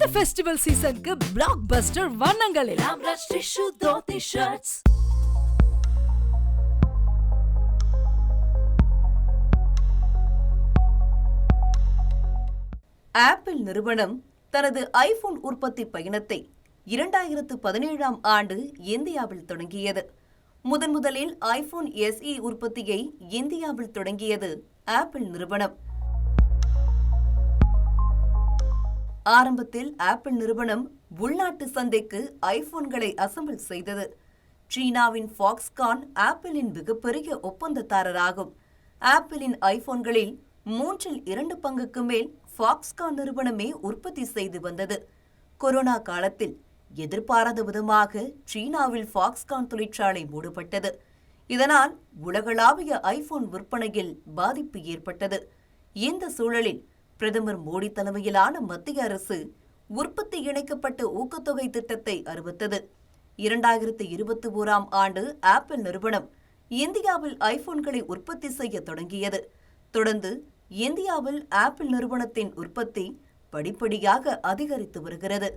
இந்த ஃபெஸ்டிவல் சீசனுக்கு பிளாக் பஸ்டர் வண்ணங்களில். ராம்ராஜ் தோத்தி ஷர்ட்ஸ் ஆப்பிள் நிறுவனம் தனது ஐபோன் உற்பத்தி பயணத்தை இரண்டாயிரத்து பதினேழாம் ஆண்டு இந்தியாவில் தொடங்கியது. முதன் முதலில் ஐபோன் எஸ்இ உற்பத்தியை இந்தியாவில் தொடங்கியது ஆப்பிள் நிறுவனம். ஆரம்பத்தில் ஆப்பிள் நிறுவனம் உள்நாட்டு சந்தைக்கு ஐபோன்களை அசம்பிள் செய்தது. சீனாவின் ஃபாக்ஸ்கான் ஆப்பிளின் மிகப்பெரிய ஒப்பந்ததாரராகும். ஆப்பிளின் ஐபோன்களில் மூன்றில் இரண்டு பங்குக்கு மேல் ஃபாக்ஸ்கான் நிறுவனமே உற்பத்தி செய்து வந்தது. கொரோனா காலத்தில் எதிர்பாராத விதமாக சீனாவில் ஃபாக்ஸ்கான் தொழிற்சாலை மூடப்பட்டது. இதனால் உலகளாவிய ஐபோன் விற்பனையில் பாதிப்பு ஏற்பட்டது. இந்த சூழலில் பிரதமர் மோடி தலைமையிலான மத்திய அரசு உற்பத்தி இணைக்கப்பட்ட ஊக்கத்தொகை திட்டத்தை அறிவித்தது. இரண்டாயிரத்து இருபத்தி ஓராம் ஆண்டு ஆப்பிள் நிறுவனம் இந்தியாவில் ஐபோன்களை உற்பத்தி செய்ய தொடங்கியது. தொடர்ந்து இந்தியாவில் ஆப்பிள் நிறுவனத்தின் உற்பத்தி படிப்படியாக அதிகரித்து வருகிறது.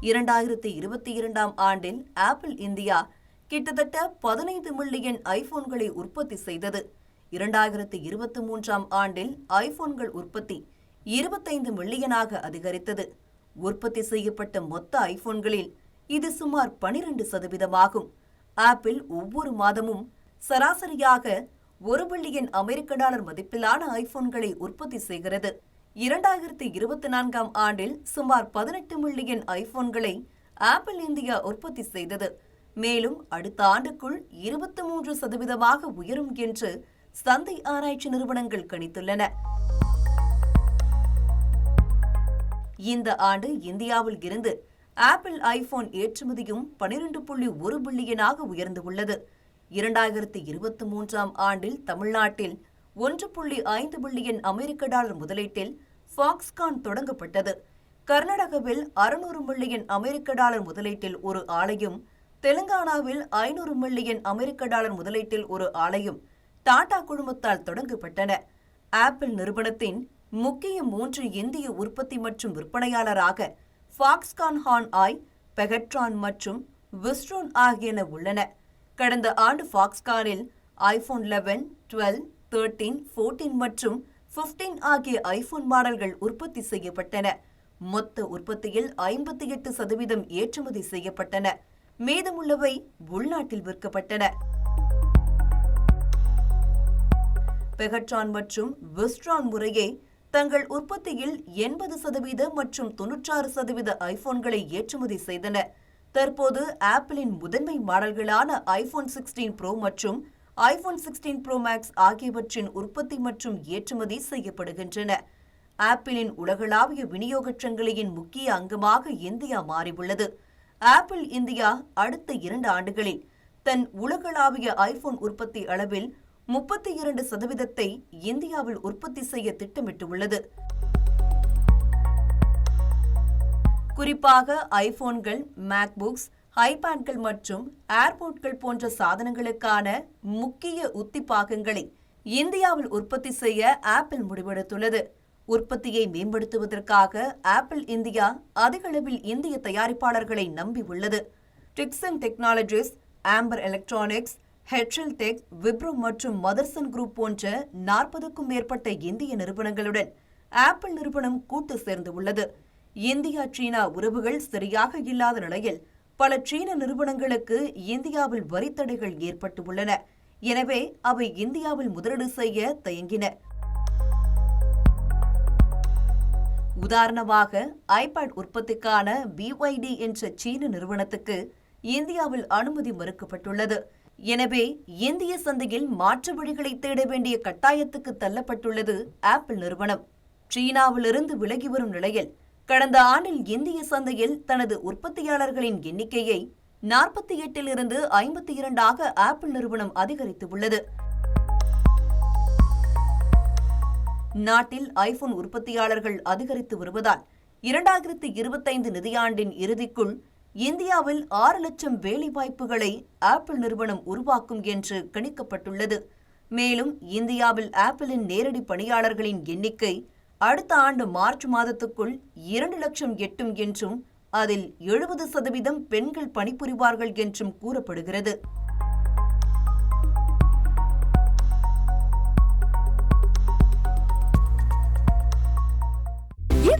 இரண்டாயிரத்தி இருபத்தி இரண்டாம் ஆண்டில் ஆப்பிள் இந்தியா கிட்டத்தட்ட பதினைந்து மில்லியன் ஐபோன்களை உற்பத்தி செய்தது. இரண்டாயிரத்தி இருபத்தி மூன்றாம் ஆண்டில் ஐபோன்கள் உற்பத்தி இருபத்தைந்து மில்லியனாக அதிகரித்தது. உற்பத்தி செய்யப்பட்ட மொத்த ஐபோன்களில் இது சுமார் பனிரெண்டு சதவீதமாகும். ஆப்பிள் ஒவ்வொரு மாதமும் சராசரியாக ஒரு பில்லியன் அமெரிக்க டாலர் மதிப்பிலான ஐபோன்களை உற்பத்தி செய்கிறது. இரண்டாயிரத்தி இருபத்தி நான்காம் ஆண்டில் சுமார் பதினெட்டு மில்லியன் ஐபோன்களை ஆப்பிள் இந்தியா உற்பத்தி செய்தது. மேலும் அடுத்த ஆண்டுக்குள் இருபத்தி மூன்று சதவீதமாக உயரும் என்று சந்தை ஆராய்ச்சி நிறுவனங்கள் கணித்துள்ளன. இந்த ஆண்டு இந்தியாவில் இருந்து ஆப்பிள் ஐபோன் ஏற்றுமதியும் பனிரெண்டு புள்ளி ஒரு பில்லியனாக உயர்ந்து உள்ளது இரண்டாயிரத்தி இருபத்தி மூன்றாம் ஆண்டில் தமிழ்நாட்டில் ஒன்று புள்ளி ஐந்து பில்லியன் அமெரிக்க டாலர் முதலீட்டில் ஃபாக்ஸ்கான் தொடங்கப்பட்டது. கர்நாடகாவில் அறுநூறு மில்லியன் அமெரிக்க டாலர் முதலீட்டில் ஒரு ஆலையும் தெலுங்கானாவில் ஐநூறு மில்லியன் அமெரிக்க டாலர் முதலீட்டில் ஒரு ஆலையும் டாடா குழுமத்தால் தொடங்கப்பட்டன. ஆப்பிள் நிறுவனத்தின் முக்கிய மூன்று இந்திய உற்பத்தி மற்றும் விற்பனையாளராக ஃபாக்ஸ்கான் ஹான் ஆய் பெகட்ரான் மற்றும் விஸ்ட்ரோன் ஆகியன உள்ளன. கடந்த ஆண்டு ஃபாக்ஸ்கானில் iPhone eleven twelve thirteen fourteen மற்றும் ஃபிஃப்டீன் ஆகிய ஐபோன் மாடல்கள் உற்பத்தி செய்யப்பட்டன. மொத்த உற்பத்தியில் ஐம்பத்தி எட்டு சதவீதம் ஏற்றுமதி செய்யப்பட்டன. மீதமுள்ளவை உள்நாட்டில் விற்கப்பட்டன. பெகட்ரான் மற்றும் வெஸ்ட்ரான் முறையே தங்கள் உற்பத்தியில் எண்பது சதவீத மற்றும் தொன்னூற்றாறு சதவீத ஐபோன்களை ஏற்றுமதி செய்தன. தற்போது ஆப்பிளின் முதன்மை மாடல்களான ஐபோன் சிக்ஸ்டீன் ப்ரோ மற்றும் ஐபோன் சிக்ஸ்டீன் ப்ரோ மேக்ஸ் ஆகியவற்றின் உற்பத்தி மற்றும் ஏற்றுமதி செய்யப்படுகின்றன. ஆப்பிளின் உலகளாவிய விநியோக சங்கிலியின் முக்கிய அங்கமாக இந்தியா மாறியுள்ளது. ஆப்பிள் இந்தியா அடுத்த இரண்டு ஆண்டுகளில் தன் உலகளாவிய ஐபோன் உற்பத்தி அளவில் முப்பத்தி இரண்டு சதவீதத்தை இந்தியாவில் உற்பத்தி செய்ய திட்டமிட்டுள்ளது. குறிப்பாக ஐபோன்கள் மேக்புக்ஸ் ஐபேட்கள் மற்றும் ஏர்போர்ட்கள் போன்ற சாதனங்களுக்கான முக்கிய உத்தி பாகங்களை இந்தியாவில் உற்பத்தி செய்ய ஆப்பிள் முடிவெடுத்துள்ளது. உற்பத்தியை மேம்படுத்துவதற்காக ஆப்பிள் இந்தியா அதிகளவில் இந்திய தயாரிப்பாளர்களை நம்பியுள்ளது. டிக்சன் டெக்னாலஜிஸ் ஆம்பர் எலக்ட்ரானிக்ஸ் ஹெட்ரல் டெக் விப்ரோ மற்றும் மதர்சன் குரூப் போன்ற நாற்பதுக்கும் மேற்பட்ட இந்திய நிறுவனங்களுடன் ஆப்பிள் நிறுவனம் கூட்டு சேர்ந்து உள்ளது. இந்தியா சீனா உறவுகள் சரியாக இல்லாத நிலையில் பல சீன நிறுவனங்களுக்கு இந்தியாவில் வரித்தடைகள் ஏற்பட்டுள்ளன எனவே அவை இந்தியாவில் முதலீடு செய்ய தயங்கின. உதாரணமாக ஐபேட் உற்பத்திக்கான பிஒய்டி என்ற சீன நிறுவனத்துக்கு இந்தியாவில் அனுமதி மறுக்கப்பட்டுள்ளது. எனவே இந்திய சந்தையில் மாற்று வழிகளை தேட வேண்டிய கட்டாயத்துக்கு தள்ளப்பட்டுள்ளது ஆப்பிள் நிறுவனம். சீனாவிலிருந்து விலகி வரும் நிலையில் கடந்த ஆண்டில் இந்திய சந்தையில் தனது உற்பத்தியாளர்களின் எண்ணிக்கையை நாற்பத்தி எட்டிலிருந்து ஐம்பத்தி இரண்டாக ஆப்பிள் நிறுவனம் அதிகரித்துள்ளது. நாட்டில் ஐபோன் உற்பத்தியாளர்கள் அதிகரித்து வருவதால் இரண்டாயிரத்தி இருபத்தைந்து நிதியாண்டின் இறுதிக்குள் இந்தியாவில் ஆறு லட்சம் வேலைவாய்ப்புகளை ஆப்பிள் நிறுவனம் உருவாக்கும் என்று கணிக்கப்பட்டுள்ளது. மேலும் இந்தியாவில் ஆப்பிளின் நேரடி பணியாளர்களின் எண்ணிக்கை அடுத்த ஆண்டு மார்ச் மாதத்துக்குள் இரண்டு லட்சம் எட்டும் என்றும் அதில் எழுபது சதவீதம் பெண்கள் பணிபுரிவார்கள் என்றும் கூறப்படுகிறது.